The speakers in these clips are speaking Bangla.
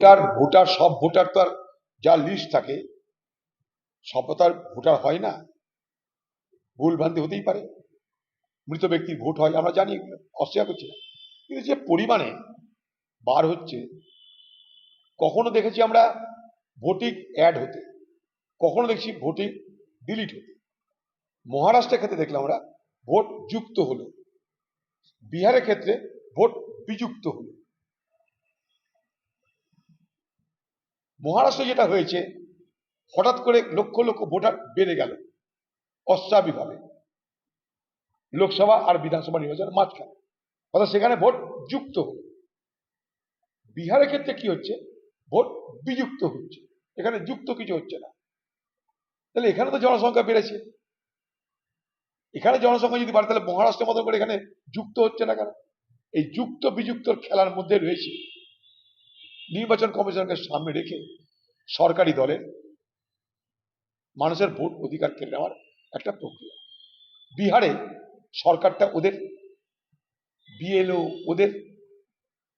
ভোটার ভোটার, সব ভোটার তো আর যা লিস্ট থাকে, সব তার ভোটার হয় না। ভুল ভ্রান্তি হতেই পারে। মৃত ব্যক্তির ভোট হয়, আমরা জানি, অস্বীকার করছি না। কিন্তু যে পরিমাণে বার হচ্ছে, কখনো দেখেছি আমরা ভোটিং অ্যাড হতে, কখনো দেখছি ভোটিং ডিলিট হতে। মহারাষ্ট্রের ক্ষেত্রে দেখলাম আমরা ভোট যুক্ত হলো। বিহারের ক্ষেত্রে ভোট বিযুক্ত হলো। মহারাষ্ট্রে যেটা হয়েছে, হঠাৎ করে লক্ষ লক্ষ ভোটার বেড়ে গেল, অস্বাভাবিকভাবে। লোকসভা আর বিধানসভা নির্বাচনের মাঝখানে। অর্থাৎ সেখানে ভোট যুক্ত বিহারের ক্ষেত্রে কি হচ্ছে? ভোট বিযুক্ত হচ্ছে। এখানে যুক্ত কিছু হচ্ছে না। তাহলে এখানে তো জনসংখ্যা বেড়েছে। এখানে জনসংখ্যা যদি বাড়ে, তাহলে মহারাষ্ট্রের মতো করে এখানে যুক্ত হচ্ছে না কেন? এই যুক্ত বিযুক্তর খেলার মধ্যে রয়েছে নির্বাচন কমিশনকে সামনে রেখে সরকারি দলের মানুষের ভোট অধিকার কেড়ে নেওয়ার একটা প্রক্রিয়া। বিহারে সরকারটা ওদের, বিএলও ওদের,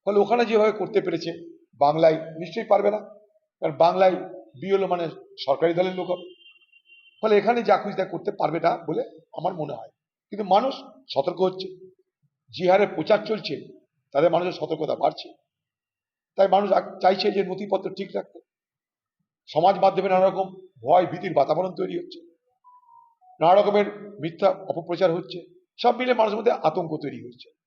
ফলে ওখানে যেভাবে করতে পেরেছে, বাংলায় নিশ্চয়ই পারবে না। কারণ বাংলায় বিএলও মানে সরকারি দলের লোক। হবে ফলে এখানে যা খুশি করতে পারবে না বলে আমার মনে হয়। কিন্তু মানুষ সতর্ক হচ্ছে। যে হারে প্রচার চলছে, তাদের মানুষের সতর্কতা বাড়ছে। তাই মানুষ চাইছে যে নথিপত্র ঠিক রাখতে। সমাজ মাধ্যমে নানা রকম ভয়, ভীতির বাতাবরণ তৈরি হচ্ছে। নানা রকমের মিথ্যা অপপ্রচার হচ্ছে। সব মিলে মানুষের মধ্যে আতঙ্ক তৈরি হচ্ছে।